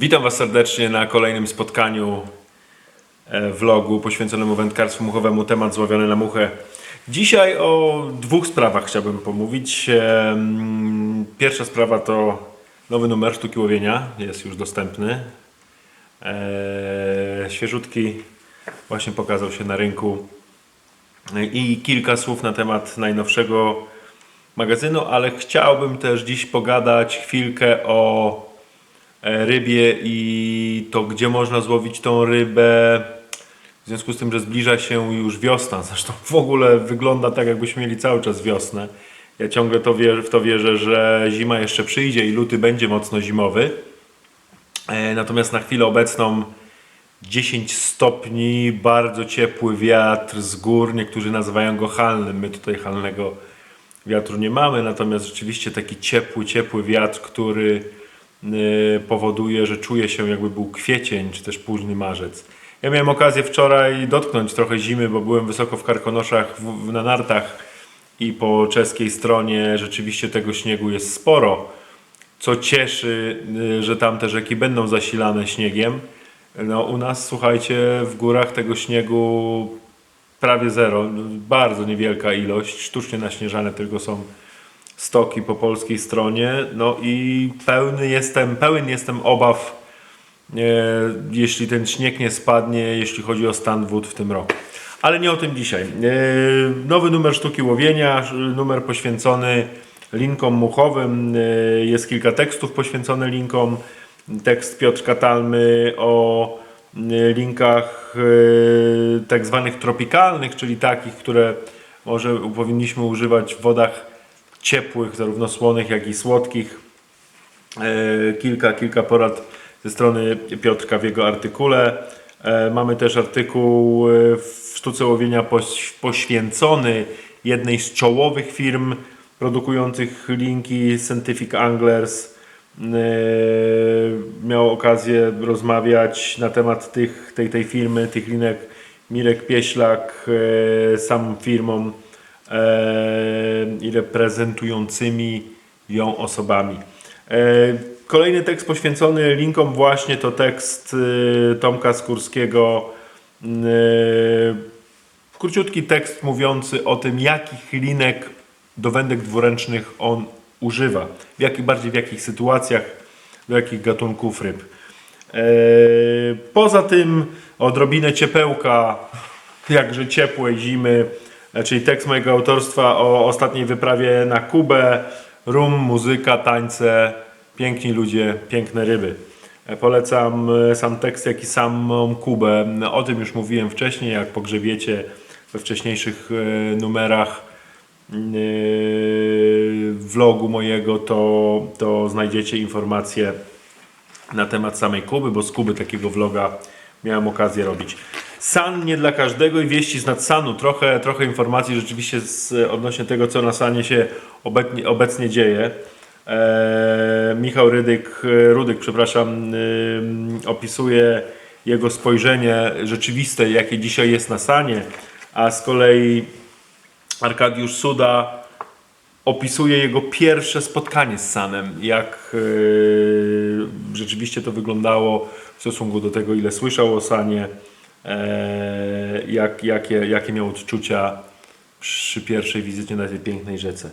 Witam Was serdecznie na kolejnym spotkaniu e, vlogu poświęconemu wędkarstwu muchowemu, temat złowiony na muchę. Dzisiaj o dwóch sprawach chciałbym pomówić. Em, Pierwsza sprawa to nowy numer sztuki łowienia, jest już dostępny. E, Świeżutki właśnie pokazał się na rynku. I kilka słów na temat najnowszego magazynu, ale chciałbym też dziś pogadać chwilkę o e, rybie i to, gdzie można złowić tą rybę. W związku z tym, że zbliża się już wiosna, zresztą w ogóle wygląda tak, jakbyśmy mieli cały czas wiosnę. Ja ciągle to wier- w to wierzę, że zima jeszcze przyjdzie i luty będzie mocno zimowy. E, Natomiast na chwilę obecną 10 stopni, bardzo ciepły wiatr z gór. Niektórzy nazywają go halnym. My tutaj halnego wiatru nie mamy, natomiast rzeczywiście taki ciepły, ciepły wiatr, który y, powoduje, że czuje się jakby był kwiecień, czy też późny marzec. Ja miałem okazję wczoraj dotknąć trochę zimy, bo byłem wysoko w Karkonoszach w, na nartach i po czeskiej stronie rzeczywiście tego śniegu jest sporo co cieszy, y, że tam te rzeki będą zasilane śniegiem. No, u nas, słuchajcie, w górach tego śniegu prawie zero, bardzo niewielka ilość, sztucznie naśnieżane tylko są stoki po polskiej stronie. No i pełny jestem, pełen jestem obaw, e, jeśli ten śnieg nie spadnie, jeśli chodzi o stan wód w tym roku. Ale nie o tym dzisiaj. E, nowy numer sztuki łowienia, numer poświęcony linkom muchowym. E, jest kilka tekstów poświęconych linkom. Tekst Piotrka Talmy o e, linkach e, tak zwanych tropikalnych, czyli takich, które może powinniśmy używać w wodach ciepłych, zarówno słonych, jak i słodkich e, kilka, kilka porad ze strony Piotrka w jego artykule. E, Mamy też artykuł e, w sztuce łowienia poś- poświęcony jednej z czołowych firm produkujących linki Scientific Anglers. E, Miał okazję rozmawiać na temat tych, tej, tej firmy, tych linek Mirek Pieślak, e, sam firmą e, i reprezentującymi ją osobami. Kolejny tekst poświęcony linkom właśnie to tekst Tomka Skórskiego. Króciutki tekst mówiący o tym, jakich linek do wędek dwuręcznych on używa. W jakich, bardziej w jakich sytuacjach, do jakich gatunków ryb. E, Poza tym odrobinę ciepełka, jakże ciepłej zimy, e, czyli tekst mojego autorstwa o ostatniej wyprawie na Kubę, rum, muzyka, tańce, piękni ludzie, piękne ryby. E, Polecam sam tekst, jak i samą Kubę. O tym już mówiłem wcześniej, jak pogrzebiecie we wcześniejszych numerach vlogu mojego, to, to znajdziecie informacje na temat samej Kuby, bo z Kuby takiego vloga miałem okazję robić. San nie dla każdego i wieści z nad Sanu. Trochę, trochę informacji rzeczywiście z, odnośnie tego, co na Sanie się obecnie, obecnie dzieje. Eee, Michał Rydyk, Rudyk, przepraszam, opisuje jego spojrzenie rzeczywiste, jakie dzisiaj jest na Sanie, a z kolei Arkadiusz Suda opisuje jego pierwsze spotkanie z Sanem, jak yy, rzeczywiście to wyglądało w stosunku do tego, ile słyszał o Sanie, e, jak, jakie, jakie miał odczucia przy pierwszej wizycie na tej pięknej rzece.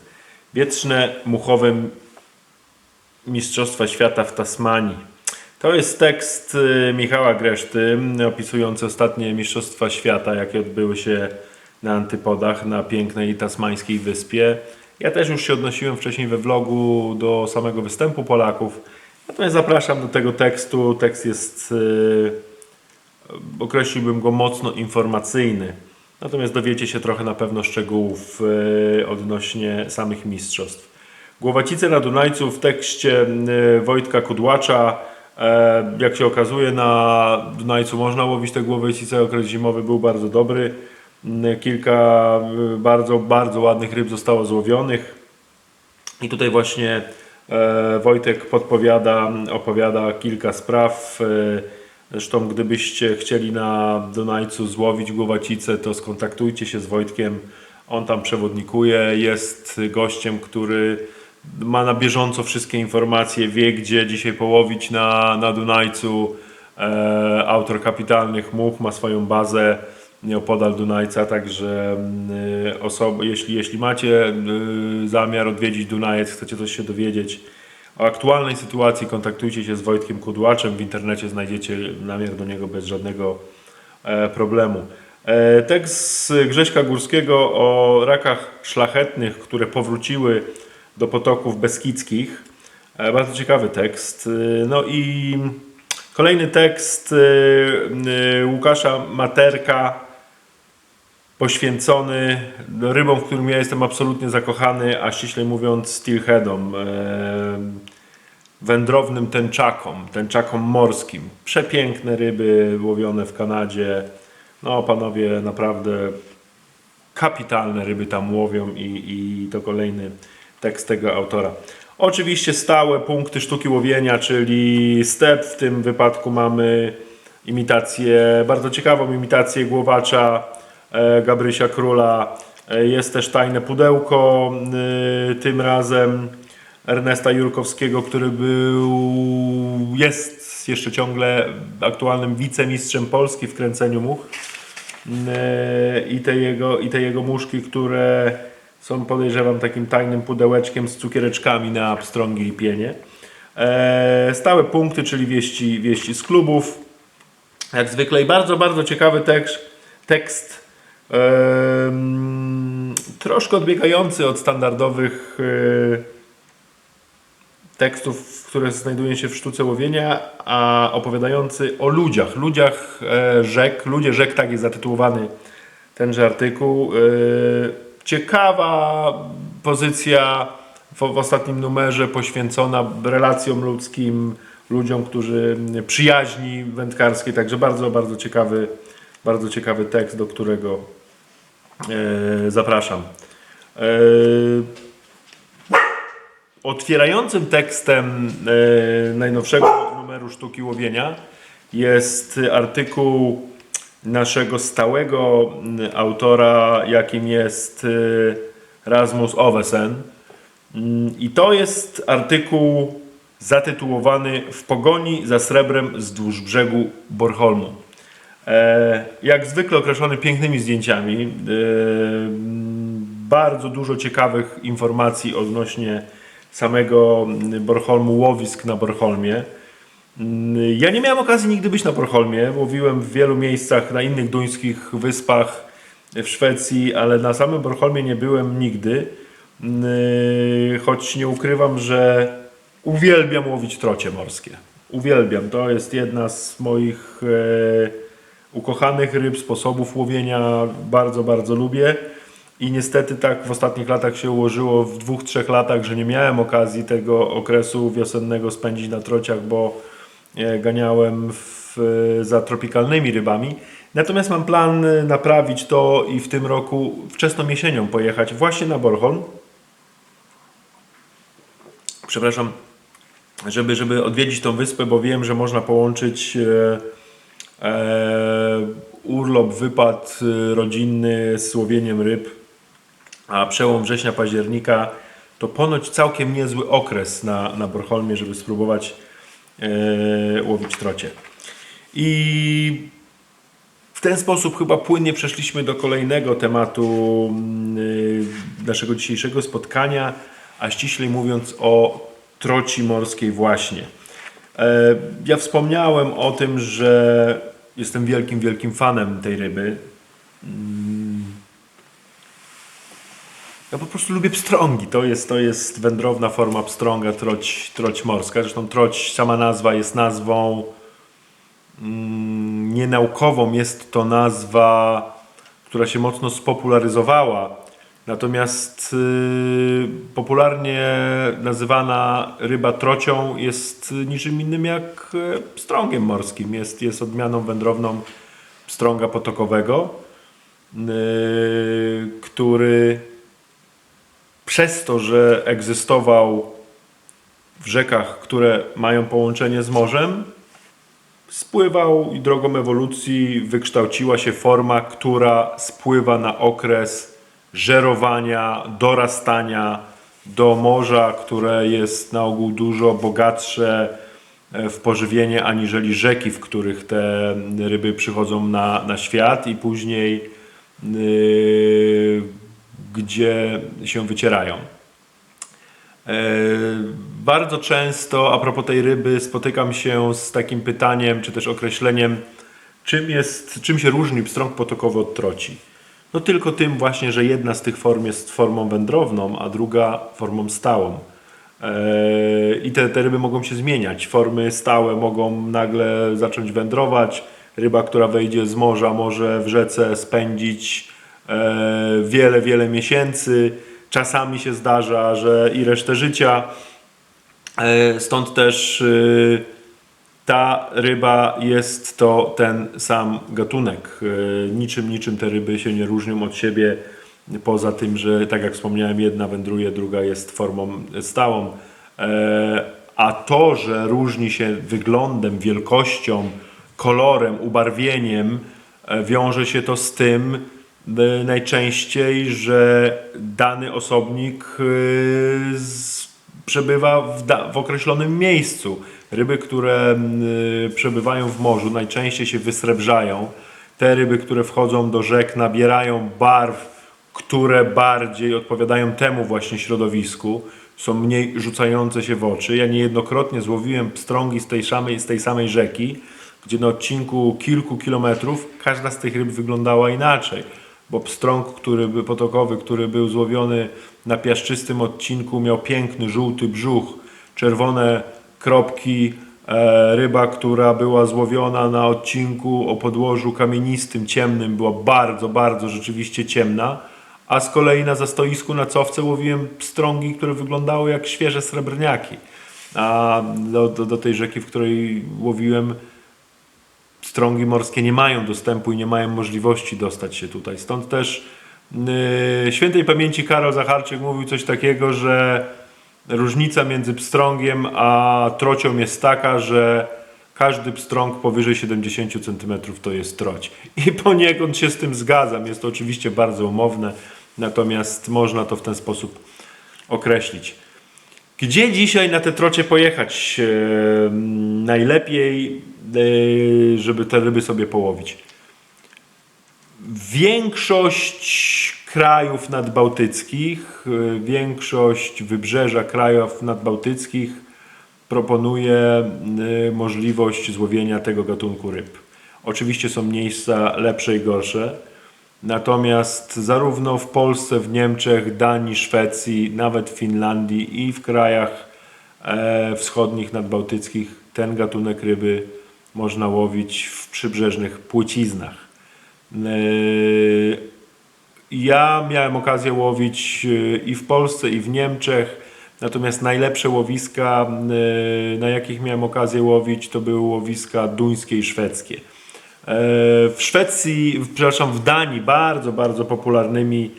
Wietrzne muchowym Mistrzostwa Świata w Tasmanii. To jest tekst y, Michała Greszty opisujący ostatnie Mistrzostwa Świata, jakie odbyły się na Antypodach, na pięknej tasmańskiej wyspie. Ja też już się odnosiłem wcześniej we vlogu do samego występu Polaków. Natomiast zapraszam do tego tekstu. Tekst jest, y, określiłbym go mocno informacyjny. Natomiast dowiecie się trochę na pewno szczegółów y, odnośnie samych mistrzostw. Głowacice na Dunajcu w tekście y, Wojtka Kudłacza. E, Jak się okazuje, na Dunajcu można łowić te głowacice. Okres zimowy był bardzo dobry. Kilka y, bardzo, bardzo ładnych ryb zostało złowionych. I tutaj właśnie e, Wojtek podpowiada, opowiada kilka spraw. E, Zresztą gdybyście chcieli na Dunajcu złowić głowacicę, to skontaktujcie się z Wojtkiem. On tam przewodnikuje, jest gościem, który ma na bieżąco wszystkie informacje, wie gdzie dzisiaj połowić na, na Dunajcu. E, autor kapitalnych much ma swoją bazę nieopodal Dunajca, także mm, osoby, jeśli, jeśli macie y, zamiar odwiedzić Dunajec, chcecie coś się dowiedzieć o aktualnej sytuacji, kontaktujcie się z Wojtkiem Kudłaczem. W internecie znajdziecie namiar do niego bez żadnego e, problemu. E, Tekst Grześka Górskiego o rakach szlachetnych, które powróciły do potoków beskidzkich. E, Bardzo ciekawy tekst. No i kolejny tekst Łukasza Materka poświęcony rybom, w którym ja jestem absolutnie zakochany, a ściślej mówiąc steelheadom, e, wędrownym tęczakom, tęczakom morskim. Przepiękne ryby łowione w Kanadzie. No panowie naprawdę kapitalne ryby tam łowią i, i to kolejny tekst tego autora. Oczywiście stałe punkty sztuki łowienia, czyli step, w tym wypadku mamy imitację, bardzo ciekawą imitację głowacza Gabrysia Króla. E, Jest też tajne pudełko, y, tym razem Ernesta Jurkowskiego, który był, jest jeszcze ciągle aktualnym wicemistrzem Polski w kręceniu much. E, i te jego, i te jego muszki, które są podejrzewam takim tajnym pudełeczkiem z cukiereczkami na pstrągi i pienie. E, stałe punkty, czyli wieści, wieści z klubów. Jak zwykle i bardzo, bardzo ciekawy tekst. tekst troszkę odbiegający od standardowych e, tekstów, które znajdują się w sztuce łowienia, a opowiadający o ludziach, ludziach e, rzek. Ludzie rzek, tak jest zatytułowany tenże artykuł. E, ciekawa pozycja w, ostatnim numerze poświęcona relacjom ludzkim, ludziom, którzy przyjaźni wędkarskiej, także bardzo, bardzo ciekawy, bardzo ciekawy tekst, do którego e, zapraszam. E, Otwierającym tekstem e, najnowszego numeru Sztuki Łowienia jest artykuł naszego stałego autora, jakim jest Rasmus Ovesen. Mm, I to jest artykuł zatytułowany W pogoni za srebrem wzdłuż brzegu Bornholmu. E, jak zwykle określony pięknymi zdjęciami. E, bardzo dużo ciekawych informacji odnośnie samego Bornholmu, łowisk na Bornholmie. Mm, Ja nie miałem okazji nigdy być na Bornholmie. Łowiłem w wielu miejscach na innych duńskich wyspach w Szwecji, ale na samym Bornholmie nie byłem nigdy. Mm, Choć nie ukrywam, że uwielbiam łowić trocie morskie. Uwielbiam. To jest jedna z moich e, ukochanych ryb, sposobów łowienia. Bardzo, bardzo lubię. I niestety tak w ostatnich latach się ułożyło, w dwóch, trzech latach, że nie miałem okazji tego okresu wiosennego spędzić na trociach, bo e, ganiałem w, za tropikalnymi rybami. Natomiast mam plan e, naprawić to i w tym roku wczesną jesienią pojechać właśnie na Bornholm. Przepraszam, żeby, żeby odwiedzić tą wyspę, bo wiem, że można połączyć e, e, urlop, wypad e, rodzinny z łowieniem ryb, a przełom września, października to ponoć całkiem niezły okres na, na Bornholmie, żeby spróbować e, łowić trocie. I w ten sposób chyba płynnie przeszliśmy do kolejnego tematu y, naszego dzisiejszego spotkania, a ściślej mówiąc o troci morskiej właśnie. E, Ja wspomniałem o tym, że jestem wielkim, wielkim fanem tej ryby. Mm. Ja po prostu lubię pstrągi. To jest, to jest wędrowna forma pstrąga, troć, troć morska. Zresztą troć, sama nazwa jest nazwą mm, nienaukową. Jest to nazwa, która się mocno spopularyzowała. Natomiast y, popularnie nazywana ryba trocią jest niczym innym jak e, pstrągiem morskim. Jest, jest odmianą wędrowną pstrąga potokowego, y, który przez to, że egzystował w rzekach, które mają połączenie z morzem, spływał i drogą ewolucji wykształciła się forma, która spływa na okres żerowania, dorastania do morza, które jest na ogół dużo bogatsze e, w pożywienie aniżeli rzeki, w których te ryby przychodzą na, na świat i później yy, gdzie się wycierają. E, Bardzo często a propos tej ryby spotykam się z takim pytaniem, czy też określeniem, czym, jest, czym się różni pstrąg potokowy od troci. No tylko tym właśnie, że jedna z tych form jest formą wędrowną, a druga formą stałą. E, I te, te ryby mogą się zmieniać. Formy stałe mogą nagle zacząć wędrować. Ryba, która wejdzie z morza, może w rzece spędzić e, wiele, wiele miesięcy. Czasami się zdarza, że i resztę życia. E, Stąd też y, ta ryba jest to ten sam gatunek. E, Niczym, niczym te ryby się nie różnią od siebie, poza tym, że tak jak wspomniałem, jedna wędruje, druga jest formą stałą. E, A to, że różni się wyglądem, wielkością, kolorem, ubarwieniem, e, wiąże się to z tym najczęściej, że dany osobnik z przebywa w, w określonym miejscu. Ryby, które y, przebywają w morzu, najczęściej się wysrebrzają. Te ryby, które wchodzą do rzek, nabierają barw, które bardziej odpowiadają temu właśnie środowisku, są mniej rzucające się w oczy. Ja niejednokrotnie złowiłem pstrągi z tej samej, z tej samej rzeki, gdzie na odcinku kilku kilometrów każda z tych ryb wyglądała inaczej bo pstrąg, który by, potokowy, który był złowiony na piaszczystym odcinku, miał piękny żółty brzuch, czerwone kropki. E, ryba, która była złowiona na odcinku o podłożu kamienistym, ciemnym, była bardzo, bardzo rzeczywiście ciemna. A z kolei na zastoisku na cofce łowiłem pstrągi, które wyglądały jak świeże srebrniaki. A do, do, do tej rzeki, w której łowiłem, strągi morskie nie mają dostępu i nie mają możliwości dostać się tutaj. Stąd też yy, świętej pamięci Karol Zacharczyk mówił coś takiego, że różnica między pstrągiem a trocią jest taka, że każdy pstrąg powyżej 70 cm to jest troć. I poniekąd się z tym zgadzam. Jest to oczywiście bardzo umowne, natomiast można to w ten sposób określić. Gdzie dzisiaj na te trocie pojechać? E, najlepiej, żeby te ryby sobie połowić. Większość krajów nadbałtyckich, e, większość wybrzeża krajów nadbałtyckich proponuje e, możliwość złowienia tego gatunku ryb. Oczywiście są miejsca lepsze i gorsze. Natomiast zarówno w Polsce, w Niemczech, Danii, Szwecji, nawet w Finlandii i w krajach e, wschodnich nadbałtyckich ten gatunek ryby można łowić w przybrzeżnych płyciznach. E, ja miałem okazję łowić e, i w Polsce, i w Niemczech. Natomiast najlepsze łowiska, e, na jakich miałem okazję łowić, to były łowiska duńskie i szwedzkie. W Szwecji, przepraszam, w Danii bardzo, bardzo popularnymi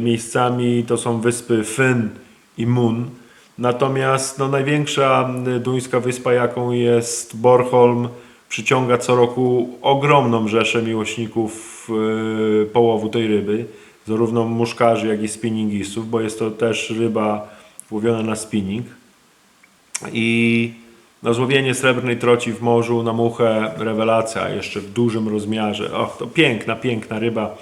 miejscami to są wyspy Fyn i Mun. Natomiast no, największa duńska wyspa, jaką jest Bornholm, przyciąga co roku ogromną rzeszę miłośników e, połowu tej ryby, zarówno muszkarzy, jak i spinningisów, bo jest to też ryba łowiona na spinning. I no, złowienie srebrnej troci w morzu na muchę, rewelacja, jeszcze w dużym rozmiarze. Och, to piękna, piękna ryba.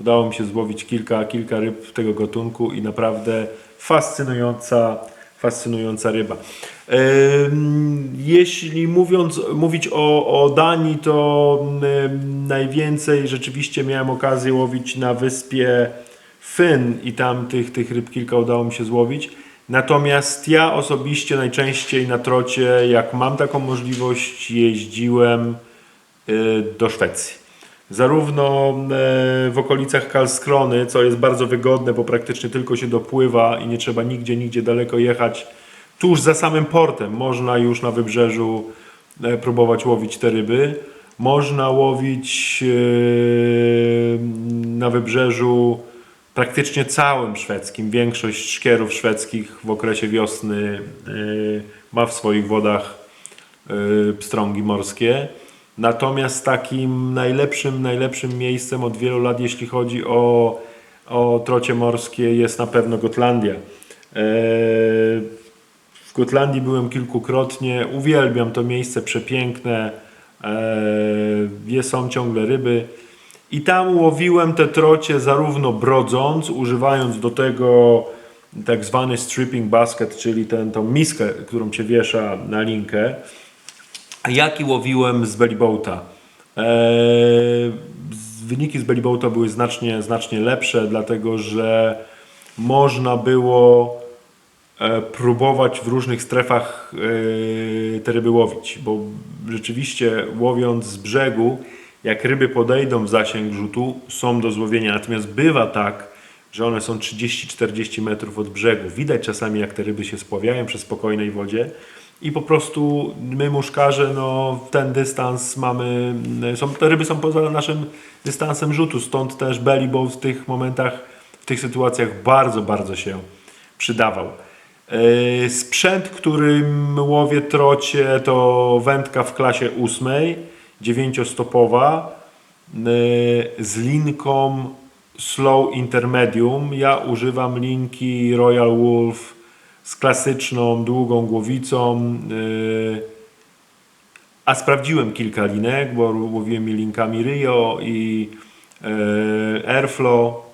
Udało mi się złowić kilka, kilka ryb tego gatunku i naprawdę fascynująca, fascynująca ryba. Jeśli mówiąc, mówić o, o Danii, to najwięcej rzeczywiście miałem okazję łowić na wyspie Fyn i tam tych, tych ryb kilka udało mi się złowić. Natomiast ja osobiście najczęściej na trocie, jak mam taką możliwość, jeździłem y, do Szwecji. Zarówno e, w okolicach Karlskrony, co jest bardzo wygodne, bo praktycznie tylko się dopływa i nie trzeba nigdzie, nigdzie daleko jechać. Tuż za samym portem można już na wybrzeżu e, próbować łowić te ryby. Można łowić e, na wybrzeżu praktycznie całym szwedzkim. Większość szkierów szwedzkich w okresie wiosny ma w swoich wodach pstrągi morskie. Natomiast takim najlepszym, najlepszym miejscem od wielu lat, jeśli chodzi o, o trocie morskie, jest na pewno Gotlandia. E, w Gotlandii byłem kilkukrotnie, uwielbiam to miejsce, przepiękne, e, są ciągle ryby. I tam łowiłem te trocie zarówno brodząc, używając do tego tak zwany stripping basket, czyli ten, tą miskę, którą cię wiesza na linkę, jak i łowiłem z bellyboata. Eee, wyniki z bellyboata były znacznie, znacznie lepsze, dlatego że można było e, próbować w różnych strefach e, te ryby łowić, bo rzeczywiście łowiąc z brzegu, jak ryby podejdą w zasięg rzutu, są do złowienia. Natomiast bywa tak, że one są 30-40 metrów od brzegu. Widać czasami, jak te ryby się spławiają przy spokojnej wodzie i po prostu my muszkarze, no ten dystans mamy, są, te ryby są poza naszym dystansem rzutu, stąd też belly bow w tych momentach, w tych sytuacjach bardzo, bardzo się przydawał. Yy, Sprzęt, którym łowię trocie to wędka w klasie ósmej, dziewięciostopowa yy, z linką Slow Intermedium. Ja używam linki Royal Wolf z klasyczną, długą głowicą. yy, A sprawdziłem kilka linek, bo łowiłem i linkami Rio i yy, Airflow.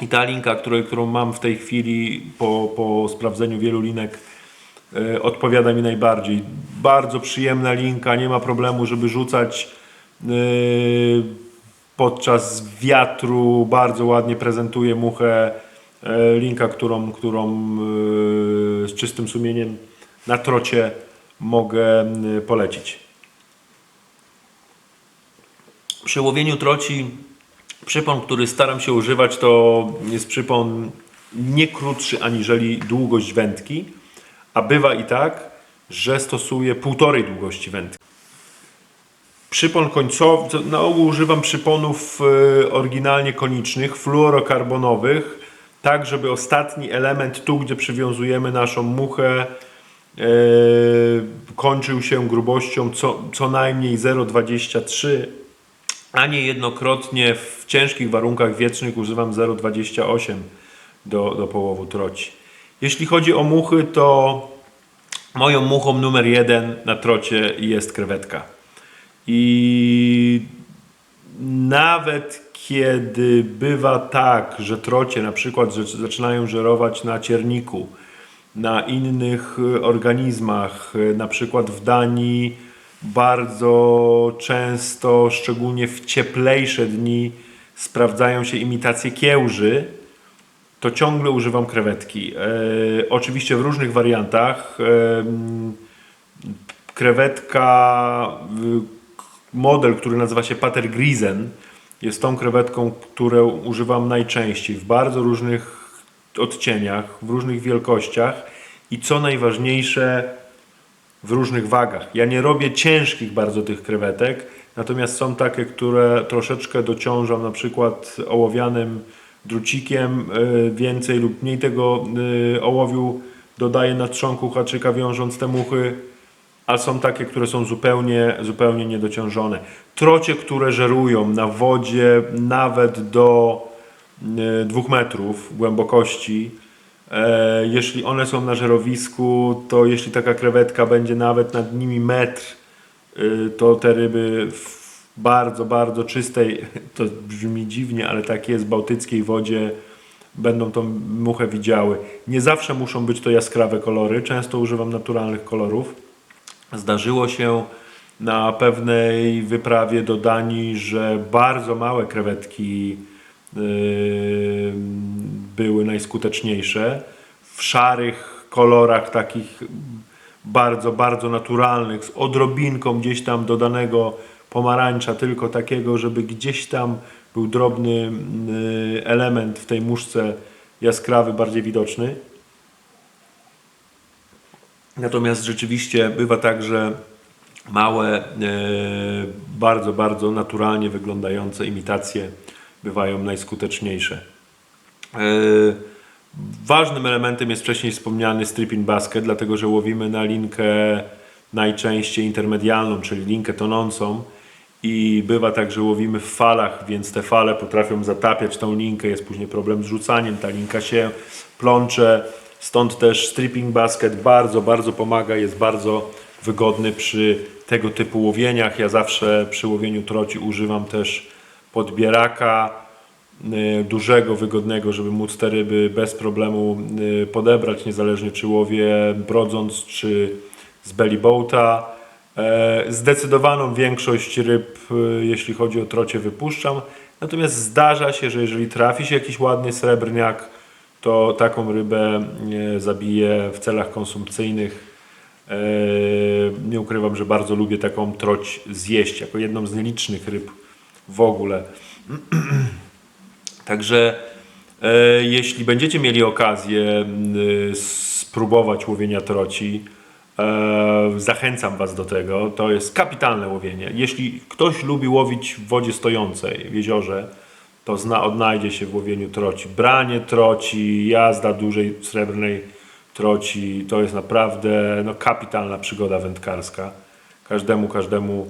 I ta linka, której, którą mam w tej chwili po, po sprawdzeniu wielu linek, e, odpowiada mi najbardziej. Bardzo przyjemna linka, nie ma problemu, żeby rzucać e, podczas wiatru. Bardzo ładnie prezentuje muchę. E, linka, którą, którą e, z czystym sumieniem na trocie mogę e, polecić. Przy łowieniu troci przypon, który staram się używać, to jest przypon nie krótszy aniżeli długość wędki, a bywa i tak, że stosuję półtorej długości wędki. Przypon końcowy, na ogół używam przyponów oryginalnie konicznych, fluorokarbonowych, tak żeby ostatni element tu, gdzie przywiązujemy naszą muchę, e, kończył się grubością co, co najmniej 0,23 a nie jednokrotnie w ciężkich warunkach wietrznych używam 0,28 do, do połowu troci. Jeśli chodzi o muchy, to moją muchą numer jeden na trocie jest krewetka. I nawet kiedy bywa tak, że trocie na przykład zaczynają żerować na cierniku, na innych y, organizmach, y, na przykład w Danii bardzo często, szczególnie w cieplejsze dni, sprawdzają się imitacje kiełży, to ciągle używam krewetki. E, oczywiście w różnych wariantach. E, krewetka, model, który nazywa się Pater Grisen, jest tą krewetką, którą używam najczęściej w bardzo różnych odcieniach, w różnych wielkościach i co najważniejsze, w różnych wagach. Ja nie robię ciężkich bardzo tych krewetek, natomiast są takie, które troszeczkę dociążam na przykład ołowianym drucikiem, y, więcej lub mniej tego y, ołowiu dodaję na trzonku haczyka wiążąc te muchy, a są takie, które są zupełnie, zupełnie niedociążone. Trocie, które żerują na wodzie nawet do y, dwóch metrów głębokości, E, jeśli one są na żerowisku, to jeśli taka krewetka będzie nawet nad nimi metr, y, to te ryby w bardzo, bardzo czystej, to brzmi dziwnie, ale tak jest, bałtyckiej wodzie będą tą muchę widziały. Nie zawsze muszą być to jaskrawe kolory, często używam naturalnych kolorów. Zdarzyło się na pewnej wyprawie do Danii, że bardzo małe krewetki yy, były najskuteczniejsze. W szarych kolorach, takich bardzo, bardzo naturalnych, z odrobinką gdzieś tam dodanego pomarańcza, tylko takiego, żeby gdzieś tam był drobny yy, element w tej muszce jaskrawy, bardziej widoczny. Natomiast rzeczywiście bywa tak, że małe, e, bardzo, bardzo naturalnie wyglądające imitacje bywają najskuteczniejsze. E, ważnym elementem jest wcześniej wspomniany stripping basket, dlatego że łowimy na linkę najczęściej intermedialną, czyli linkę tonącą. I bywa tak, że łowimy w falach, więc te fale potrafią zatapiać tą linkę, jest później problem z rzucaniem, ta linka się plącze, stąd też stripping basket bardzo, bardzo pomaga, jest bardzo wygodny przy tego typu łowieniach. Ja zawsze przy łowieniu troci używam też podbieraka, y, dużego, wygodnego, żeby móc te ryby bez problemu y, podebrać, niezależnie czy łowię brodząc, czy z belly boata. E, Zdecydowaną większość ryb, y, jeśli chodzi o trocie, wypuszczam. Natomiast zdarza się, że jeżeli trafi się jakiś ładny srebrniak, to taką rybę e, zabiję w celach konsumpcyjnych. E, Nie ukrywam, że bardzo lubię taką troć zjeść, jako jedną z nielicznych ryb w ogóle. Także e, jeśli będziecie mieli okazję spróbować łowienia troci, zachęcam Was do tego. To jest kapitalne łowienie. Jeśli ktoś lubi łowić w wodzie stojącej, w jeziorze, to zna, odnajdzie się w łowieniu troci. Branie troci, jazda dużej srebrnej troci, to jest naprawdę no, kapitalna przygoda wędkarska. Każdemu, każdemu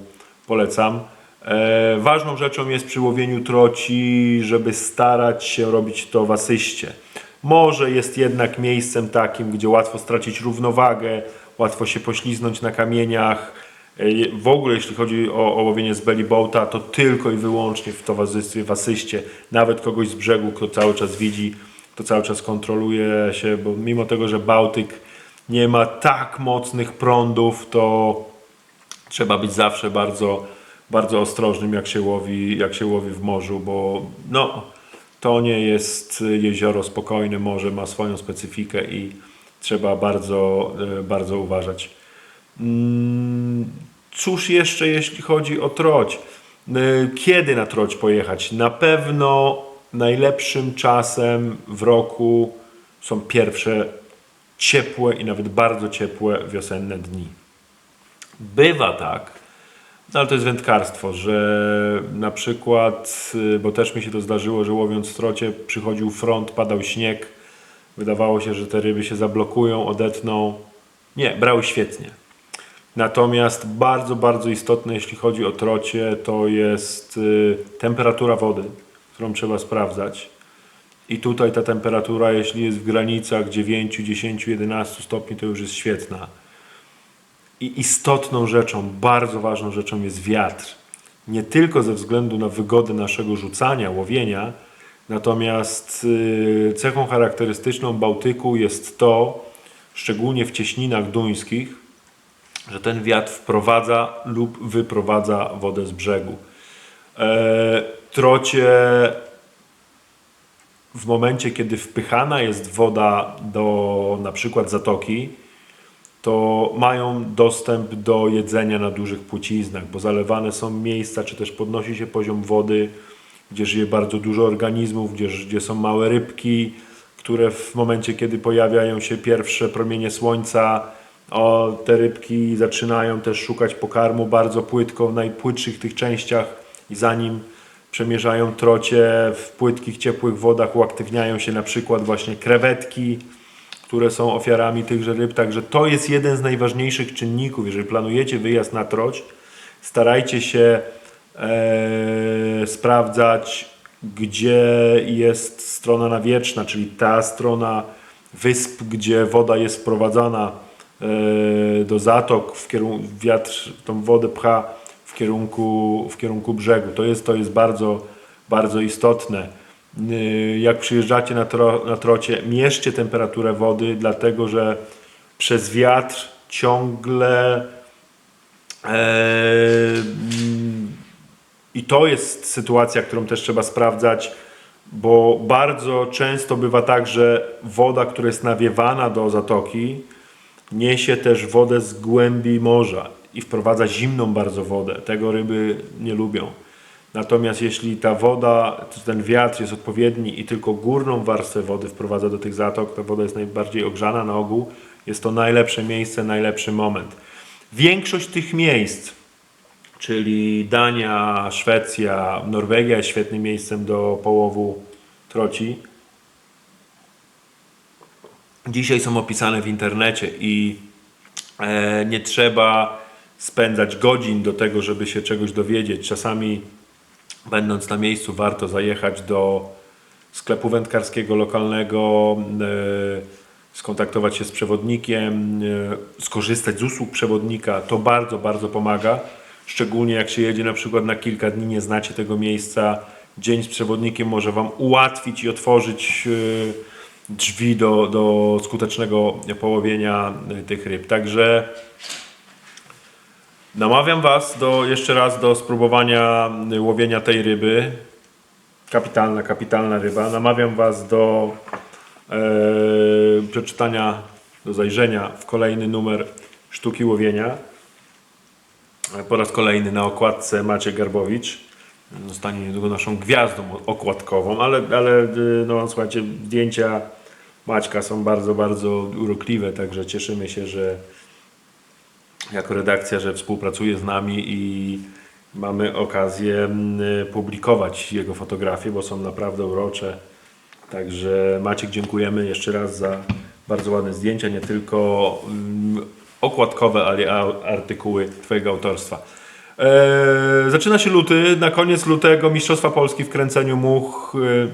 polecam. E, ważną rzeczą jest przy łowieniu troci, żeby starać się robić to w asyście. Morze jest jednak miejscem takim, gdzie łatwo stracić równowagę, łatwo się pośliznąć na kamieniach. E, W ogóle jeśli chodzi o, o łowienie z belly boata, to tylko i wyłącznie w towarzystwie, w asyście. Nawet kogoś z brzegu, kto cały czas widzi, kto cały czas kontroluje się, bo mimo tego, że Bałtyk nie ma tak mocnych prądów, to trzeba być zawsze bardzo, bardzo ostrożnym, jak się łowi, jak się łowi w morzu, bo no, to nie jest jezioro spokojne, morze ma swoją specyfikę i trzeba bardzo, e, bardzo uważać. Mm, Cóż jeszcze, jeśli chodzi o troć? Y, Kiedy na troć pojechać? Na pewno najlepszym czasem w roku są pierwsze ciepłe i nawet bardzo ciepłe wiosenne dni. Bywa tak, no ale to jest wędkarstwo, że na przykład, y, bo też mi się to zdarzyło, że łowiąc trocie przychodził front, padał śnieg, wydawało się, że te ryby się zablokują, odetną. Nie, brały świetnie. Natomiast bardzo, bardzo istotne, jeśli chodzi o trocie, to jest y, temperatura wody, którą trzeba sprawdzać. I tutaj ta temperatura, jeśli jest w granicach 9, 10, 11 stopni, to już jest świetna. I istotną rzeczą, bardzo ważną rzeczą jest wiatr. Nie tylko ze względu na wygodę naszego rzucania, łowienia, natomiast y, cechą charakterystyczną Bałtyku jest to, szczególnie w cieśninach duńskich, że ten wiatr wprowadza lub wyprowadza wodę z brzegu. E, trocie w momencie, kiedy wpychana jest woda do na przykład zatoki, to mają dostęp do jedzenia na dużych płciznach, bo zalewane są miejsca, czy też podnosi się poziom wody, gdzie żyje bardzo dużo organizmów, gdzie, gdzie są małe rybki, które w momencie, kiedy pojawiają się pierwsze promienie słońca, o, te rybki zaczynają też szukać pokarmu bardzo płytko w najpłytszych tych częściach i zanim przemierzają trocie w płytkich, ciepłych wodach uaktywniają się na przykład właśnie krewetki, które są ofiarami tychże ryb. Także to jest jeden z najważniejszych czynników. Jeżeli planujecie wyjazd na troć, starajcie się e, sprawdzać, gdzie jest strona nawietrzna, czyli ta strona wysp, gdzie woda jest wprowadzana do zatok, w kierunku, wiatr tą wodę pcha w kierunku, w kierunku brzegu. To jest, to jest bardzo, bardzo istotne. Y, Jak przyjeżdżacie na, tro, na trocie, mierzcie temperaturę wody, dlatego że przez wiatr ciągle e, i to jest sytuacja, którą też trzeba sprawdzać, bo bardzo często bywa tak, że woda, która jest nawiewana do zatoki, niesie też wodę z głębi morza i wprowadza zimną bardzo wodę. Tego ryby nie lubią. Natomiast jeśli ta woda, ten wiatr jest odpowiedni i tylko górną warstwę wody wprowadza do tych zatok, ta woda jest najbardziej ogrzana na ogół, jest to najlepsze miejsce, najlepszy moment. Większość tych miejsc, czyli Dania, Szwecja, Norwegia jest świetnym miejscem do połowu troci. Dzisiaj są opisane w internecie i E, nie trzeba spędzać godzin do tego, żeby się czegoś dowiedzieć. Czasami, będąc na miejscu, warto zajechać do sklepu wędkarskiego lokalnego, e, skontaktować się z przewodnikiem, e, skorzystać z usług przewodnika. To bardzo, bardzo pomaga. Szczególnie jak się jedzie na przykład na kilka dni, nie znacie tego miejsca. Dzień z przewodnikiem może Wam ułatwić i otworzyć e, drzwi do, do skutecznego połowienia e, tych ryb. Także namawiam Was do, jeszcze raz do spróbowania e, łowienia tej ryby. Kapitalna, kapitalna ryba. Namawiam Was do e, przeczytania, do zajrzenia w kolejny numer Sztuki Łowienia. E, Po raz kolejny na okładce Maciej Garbowicz. Zostanie niedługo naszą gwiazdą okładkową, ale, ale y, no, słuchajcie, zdjęcia Maćka są bardzo, bardzo urokliwe, także cieszymy się, że jako redakcja, że współpracuje z nami i mamy okazję mm, publikować jego fotografie, bo są naprawdę urocze. Także Maciek, dziękujemy jeszcze raz za bardzo ładne zdjęcia, nie tylko mm, okładkowe, ale artykuły Twojego autorstwa. Eee, zaczyna się luty, na koniec lutego Mistrzostwa Polski w kręceniu much. Eee,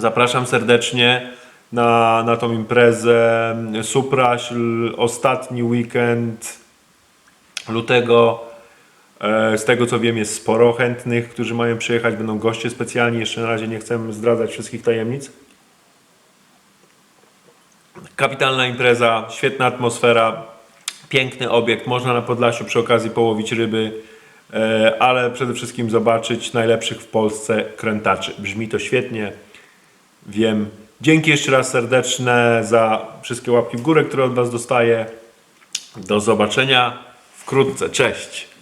zapraszam serdecznie na, na tą imprezę. Supraśl, ostatni weekend lutego. E, Z tego co wiem jest sporo chętnych, którzy mają przyjechać, będą goście specjalni. Jeszcze na razie nie chcemy zdradzać wszystkich tajemnic. Kapitalna impreza, świetna atmosfera, piękny obiekt. Można na Podlasiu przy okazji połowić ryby, e, ale przede wszystkim zobaczyć najlepszych w Polsce krętaczy. Brzmi to świetnie, wiem. Dzięki jeszcze raz serdeczne za wszystkie łapki w górę, które od Was dostaję. Do zobaczenia wkrótce. Cześć!